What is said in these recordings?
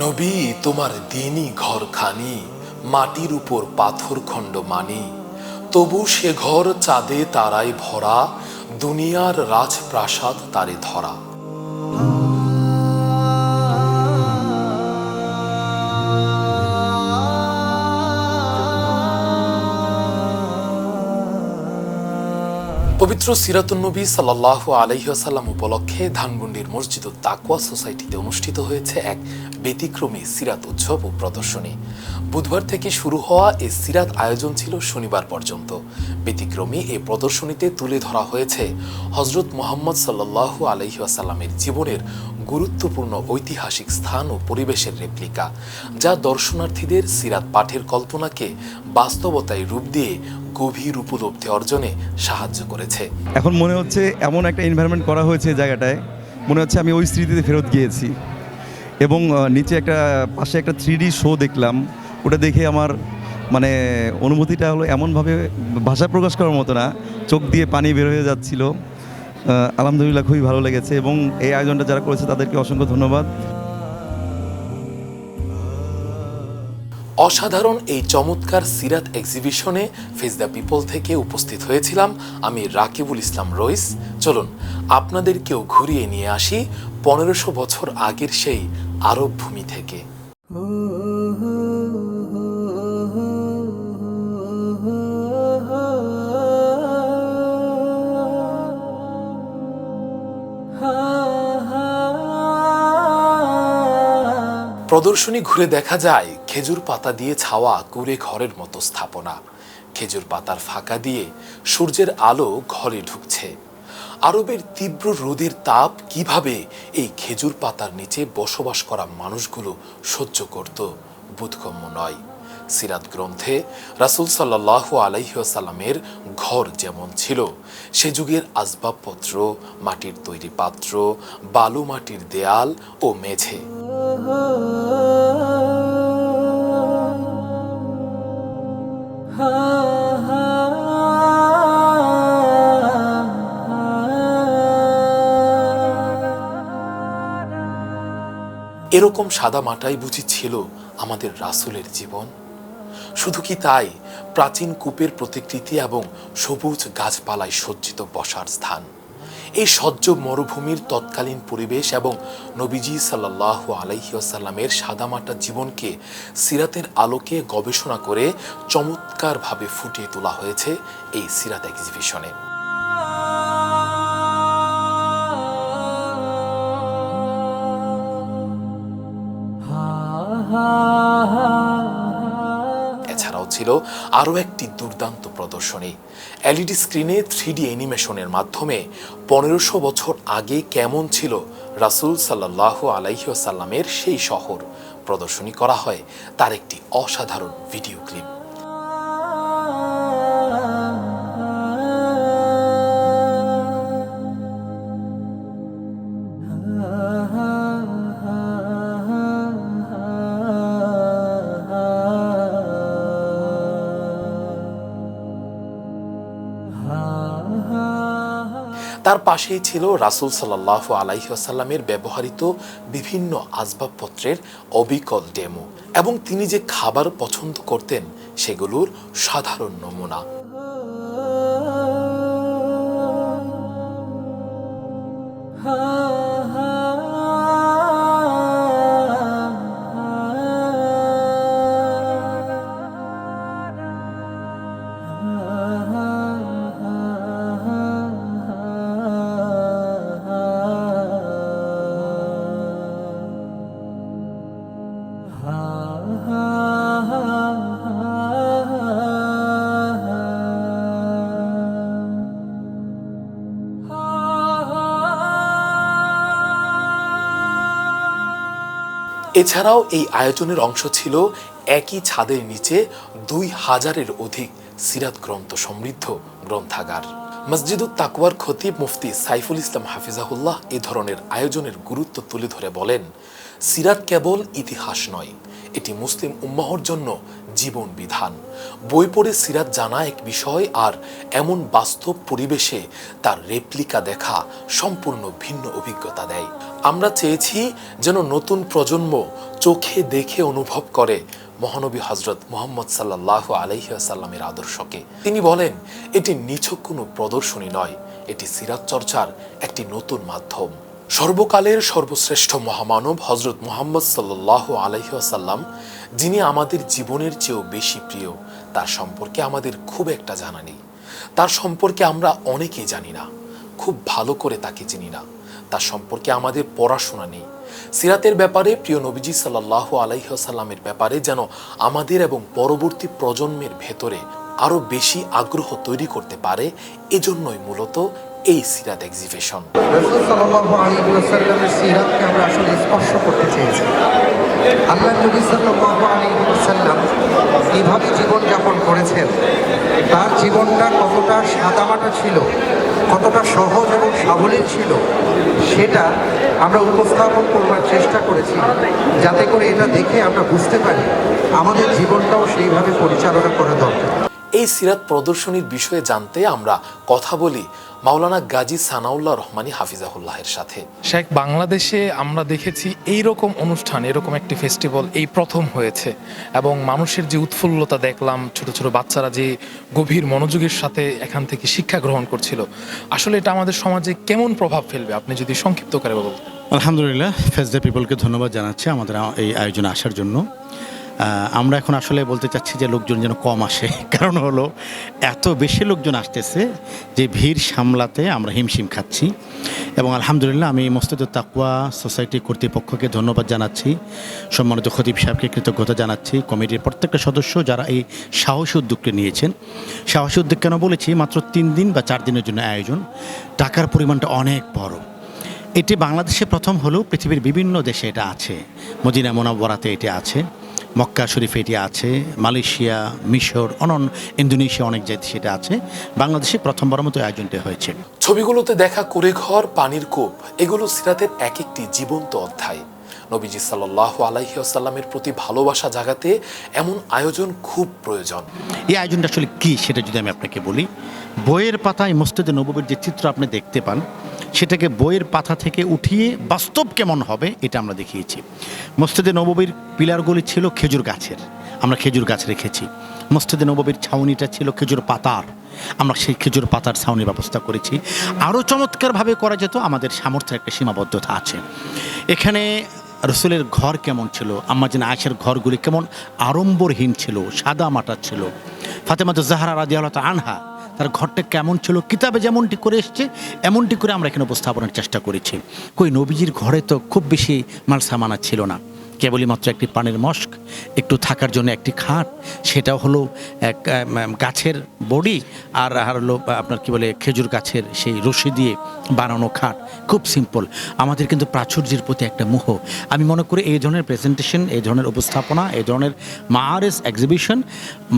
নবী, তোমার দিনই ঘরখানি, মাটির উপর পাথর খণ্ড মানি। তবু সে ঘর চাঁদে তারাই ভরা, দুনিয়ার রাজপ্রাসাদ তারে ধরা। পবিত্র সিরাতুন্নবী সাল্লাহ আলহিহাসাল্লাম উপলক্ষে ধানমন্ডির মসজিদ ও তাকুয়া সোসাইটিতে অনুষ্ঠিত হয়েছে এক ব্যতিক্রমী সিরাত উৎসব ও প্রদর্শনী। বুধবার থেকে শুরু হওয়া এই সিরাত আয়োজন ছিল শনিবার পর্যন্ত। ব্যতিক্রমী এ প্রদর্শনীতে তুলে ধরা হয়েছে হজরত মোহাম্মদ সাল্লাহ আলহিহাসাল্লামের জীবনের গুরুত্বপূর্ণ ঐতিহাসিক স্থান ও পরিবেশের রেপ্লিকা যা দর্শনার্থীদের সিরাত পাঠের কল্পনাকে বাস্তবতায় রূপ দিয়ে গভীর উপলব্ধি অর্জনে সাহায্য করেছে। এখন মনে হচ্ছে এমন একটা এনভায়রনমেন্ট করা হয়েছে জায়গাটায়। মনে হচ্ছে আমি ওই স্মৃতিতে ফেরত গিয়েছি। এবং নিচে একটা, পাশে একটা থ্রি শো দেখলাম। ওটা দেখে আমার মানে অনুভূতিটা হলো এমনভাবে ভাষা প্রকাশ করার মতো না। চোখ দিয়ে পানি বের হয়ে যাচ্ছিল। আলহামদুলিল্লাহ খুবই ভালো লেগেছে এবং এই আয়োজনটা যারা করেছে তাদেরকে অসংখ্য ধন্যবাদ। অসাধারণ এই চমৎকার সিরাত এক্সিবিশনে ফেস দ্য পিপল থেকে উপস্থিত হয়েছিলাম আমি রাকিবুল ইসলাম রইস। চলুন আপনাদেরকেও ঘুরিয়ে নিয়ে আসি পনেরোশো বছর আগের সেই আরব ভূমি থেকে প্রদর্শনী ঘুরে দেখা যায় খেজুর পাতা দিয়ে ছাওয়া কুড়ে ঘরের মতো স্থাপনা। খেজুর পাতার ফাঁকা দিয়ে সূর্যের আলো ঘরে ঢুকছে। আরবের তীব্র রোদের তাপ কীভাবে এই খেজুর পাতার নিচে বসবাস করা মানুষগুলো সহ্য করত, বোধগম্য নয়। সিরাত গ্রন্থে রাসুল সাল্লাহ আলাইসাল্লামের ঘর যেমন ছিল, সে যুগের আসবাবপত্র, মাটির তৈরি পাত্র, বালু মাটির দেয়াল ও মেঝে। এরকম সাদা মাটাই বুঝি ছিল আমাদের রাসুলের জীবন। শুধু কি তাই? প্রাচীন কূপের প্রতিকৃতি এবং সবুজ গাছপালায় সজ্জিত বসার স্থান। এই সহ্য মরুভূমির তৎকালীন পরিবেশ এবং নবীজি সাল্লাহ আলাইসাল্লামের সাদামাটা জীবনকে সিরাতের আলোকে গবেষণা করে চমৎকারভাবে ফুটিয়ে তোলা হয়েছে এই সিরাত এক্সিবিশনে। এছাড়াও ছিল আরও একটি দুর্দান্ত প্রদর্শনী। এলইডি স্ক্রিনে থ্রিডি অ্যানিমেশনের মাধ্যমে পনেরোশো বছর আগে কেমন ছিল রাসুল সাল্লাহ আলাইসাল্লামের সেই শহর? প্রদর্শনী করা হয় তার একটি অসাধারণ ভিডিও ক্লিপ। তার পাশেই ছিল রাসুল সাল্লাহ আলাইসাল্লামের ব্যবহৃত বিভিন্ন আসবাবপত্রের অবিকল ডেমো এবং তিনি যে খাবার পছন্দ করতেন সেগুলোর সাধারণ নমুনা। এছাড়াও এই আয়োজনের অংশ ছিল একই ছাদের নিচে দুই হাজারের অধিক সিরাত গ্রন্থ সমৃদ্ধ গ্রন্থাগার। মসজিদুত তাকুয়ার খতিব মুফতি সাইফুল ইসলাম হাফিজাহুল্লাহ এ ধরনের আয়োজনের গুরুত্ব তুলে ধরে বলেন, সিরাত কেবল ইতিহাস নয়, এটি মুসলিম উম্মাহর জন্য জীবন বিধান। বই পড়ে সিরাত জানা এক বিষয় আর এমন বাস্তব পরিবেশে তার রেপ্লিকা দেখা সম্পূর্ণ ভিন্ন অভিজ্ঞতা দেয়। আমরা চেয়েছি যেন নতুন প্রজন্ম চোখে দেখে অনুভব করে মহানবী হজরত মোহাম্মদ সাল্লাহ আলহিহাসাল্লামের আদর্শকে। তিনি বলেন, এটি নিছক কোনো প্রদর্শনী নয়, এটি সিরাত চর্চার একটি নতুন মাধ্যম। সর্বকালের সর্বশ্রেষ্ঠ মহামানব হজরত মোহাম্মদ সাল্লাহ আলহিহাসাল্লাম যিনি আমাদের জীবনের চেয়েও বেশি প্রিয়, তার সম্পর্কে আমাদের খুব একটা জানা নেই। তার সম্পর্কে আমরা অনেকেই জানি না, খুব ভালো করে তাকে চিনি না। তার সম্পর্কে আমাদের পড়াশোনা নেই। সিরাতের ব্যাপারে প্রিয় নবীজি সাল্লাহ আলাইসাল্লামের ব্যাপারে যেন আমাদের এবং পরবর্তী প্রজন্মের ভেতরে আরও বেশি আগ্রহ তৈরি করতে পারে, এজন্যই মূলত এই সিরাত এক্সিবিশন সিরাতকে আমরা আসলে স্পর্শ করতে চেয়েছি। আল্লাহ নবী আলাইহি কীভাবে জীবনযাপন করেছেন। তার জীবনটা কতটা সাদামাটা ছিল, কতটা সহজ এবং সাবলীল ছিল সেটা আমরা উপস্থাপন করবার চেষ্টা করেছি, যাতে করে এটা দেখে আমরা বুঝতে পারি আমাদের জীবনটাও সেইভাবে পরিচালনা করা দরকার। এই সিরাত প্রদর্শনীর বিষয়ে জানতে আমরা কথা বলি মাওলানা গাজী সানাউল্লাহ রহমানী হাফিজাহুল্লাহের সাথে। শেখ বাংলাদেশে আমরা দেখেছি এই রকম অনুষ্ঠান এরকম একটি ফেস্টিভ্যাল এই প্রথম হয়েছে এবং মানুষের যে উৎফুল্লতা দেখলাম ছোট ছোট বাচ্চারা যে গভীর মনোযোগের সাথে এখান থেকে শিক্ষা গ্রহণ করছিল আসলে এটা আমাদের সমাজে কেমন প্রভাব ফেলবে? আপনি যদি সংক্ষিপ্ত করে বলতেন। আলহামদুলিল্লাহ ফেস দ্য পিপলকে ধন্যবাদ জানাচ্ছি আমাদের এই আয়োজনে আসার জন্য। আমরা এখন আসলে বলতে চাচ্ছি যে লোকজন যেন কম আসে। কারণ হলো, এত বেশি লোকজন আসতেছে যে ভিড় সামলাতে আমরা হিমশিম খাচ্ছি। এবং আলহামদুলিল্লাহ আমি মস্তিদুর তাকুয়া সোসাইটি কর্তৃপক্ষকে ধন্যবাদ জানাচ্ছি, সম্মানিত খতিব সাহেবকে কৃতজ্ঞতা জানাচ্ছি, কমিটির প্রত্যেকটা সদস্য যারা এই সাহসী উদ্যোগটি নিয়েছেন। সাহসী উদ্যোগ কেন বলেছি? মাত্র তিন দিন বা চার দিনের জন্য আয়োজন। টাকার পরিমাণটা অনেক বড়। এটি বাংলাদেশে প্রথম হলেও পৃথিবীর বিভিন্ন দেশে এটা আছে। মদিনা মোনাব্বরাতে এটি আছে। মক্কা শরীফে এটি আছে মালয়েশিয়া মিশর অনন ইন্দোনেশিয়া অনেক দেশে সেটা আছে। বাংলাদেশে প্রথমবার মতো আয়োজনটি হয়েছে। ছবিগুলোতে দেখা করে ঘর পানির কূপ এগুলো সিরাতের এক একটি জীবন্ত অধ্যায়। নবীজি সাল্লাহ আলাইসাল্লামের প্রতি ভালোবাসা জাগাতে এমন আয়োজন খুব প্রয়োজন। এই আয়োজনটা আসলে কী সেটা যদি আমি আপনাকে বলি বইয়ের পাতায় মসজিদে নববীর যে চিত্র আপনি দেখতে পান সেটাকে বইয়ের পাতা থেকে উঠিয়ে বাস্তব কেমন হবে, এটা আমরা দেখিয়েছি। মসজিদে নববীর পিলারগুলি ছিল খেজুর গাছের, আমরা খেজুর গাছ রেখেছি। মসজিদে নববীর ছাউনিটা ছিল খেজুর পাতার, আমরা সেই খেজুর পাতার ছাউনির ব্যবস্থা করেছি। আরও চমৎকারভাবে করা যেত, আমাদের সামর্থ্যের একটা সীমাবদ্ধতা আছে। এখানে রসুলের ঘর কেমন ছিল, আম্মা যেন আয়েশের ঘরগুলি কেমন আড়ম্বরহীন ছিল, সাদা মাটা ছিল। ফাতেমাত জাহারা রাজি আল্লাহ আনহা তার ঘরটা কেমন ছিল, কিতাবে যেমনটি করে এসছে, এমনটি করে আমরা এখানে উপস্থাপনের চেষ্টা করেছি। কই নবীজির ঘরে তো খুব বেশি মাল সামানা ছিল না। কেবলই মাত্র একটি পানের মস্ক, একটু থাকার জন্য একটি খাট, সেটাও হলো এক গাছের বডি আর আর হলো আপনার কি বলে, খেজুর গাছের সেই রশি দিয়ে বানানো খাট। খুব সিম্পল। আমাদের কিন্তু প্রাচুর্যের প্রতি একটা মোহ। আমি মনে করি এই ধরনের প্রেজেন্টেশন, এই ধরনের উপস্থাপনা, এই ধরনের মাআরেস এক্সিবিশন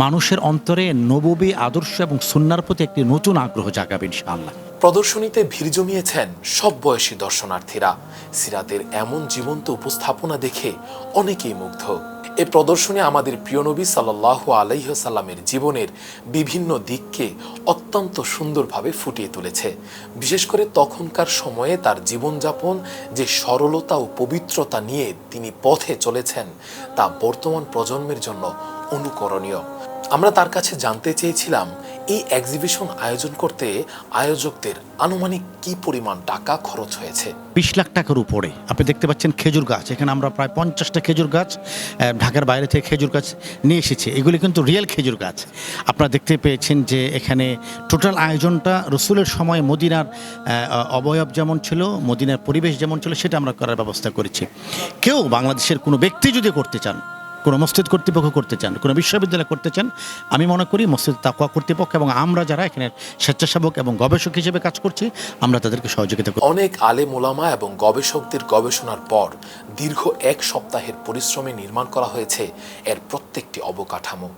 মানুষের অন্তরে নববী আদর্শ এবং সুন্নার প্রতি একটি নতুন আগ্রহ জাগাবে, ইনশাআল্লাহ। প্রদর্শনীতে ভিড় জমিয়েছেন সব বয়সী দর্শনার্থীরা। সিরাতের এমন জীবন্ত উপস্থাপনা দেখে অনেকেই মুগ্ধ। এ প্রদর্শনী আমাদের প্রিয় নবী সাল্লাহ আলাইসাল্লামের জীবনের বিভিন্ন দিককে অত্যন্ত সুন্দরভাবে ফুটিয়ে তুলেছে। বিশেষ করে তখনকার সময়ে তার জীবনযাপন, যে সরলতা ও পবিত্রতা নিয়ে তিনি পথে চলেছেন, তা বর্তমান প্রজন্মের জন্য অনুকরণীয়। আমরা তার কাছে জানতে চেয়েছিলাম, এই এক্সিবিশন আয়োজন করতে আয়োজকদের আনুমানিক কি পরিমাণ টাকা খরচ হয়েছে। বিশ লাখ টাকার উপরে। আপনি দেখতে পাচ্ছেন খেজুর গাছ। এখানে আমরা প্রায় পঞ্চাশটা খেজুর গাছ ঢাকার বাইরে থেকে খেজুর গাছ নিয়ে এসেছি। এগুলি কিন্তু রিয়েল খেজুর গাছ। আপনারা দেখতে পেয়েছেন যে এখানে টোটাল আয়োজনটা রসুলের সময় মদিনার অবয়ব যেমন ছিল, মদিনার পরিবেশ যেমন ছিল, সেটা আমরা করার ব্যবস্থা করেছি। কেউ বাংলাদেশের কোনো ব্যক্তি যদি করতে চান কোনো মসজিদ কর্তৃপক্ষ করতে চান, কোনো বিশ্ববিদ্যালয় করতে চান, আমি মনে করি মসজিদ তাকুয়া কর্তৃপক্ষ এবং আমরা যারা এখানে স্বেচ্ছাসেবক এবং গবেষক হিসেবে কাজ করছি, আমরা তাদেরকে সহযোগিতা করি। অনেক আলে মোলামা এবং গবেষকদের গবেষণার পর দীর্ঘ এক সপ্তাহের পরিশ্রমে নির্মাণ করা হয়েছে এর প্রত্যেকটি অবকাঠামো।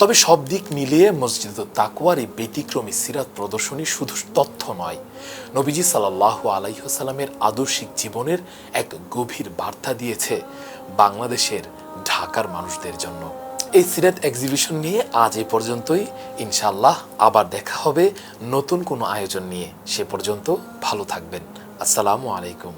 তবে সব দিক মিলিয়ে মসজিদ তাকুয়ার এই ব্যতিক্রমী সিরাত প্রদর্শনী শুধু তথ্য নয়। নবীজি সাল্লাহ আলাইসাল্লামের আদর্শিক জীবনের এক গভীর বার্তা দিয়েছে বাংলাদেশের ঢাকার মানুষদের জন্য। এই সিরাত এক্সিবিশন নিয়ে আজ এ পর্যন্তই। ইনশাল্লাহ আবার দেখা হবে নতুন কোনো আয়োজন নিয়ে। সে পর্যন্ত ভালো থাকবেন। আসসালামু আলাইকুম।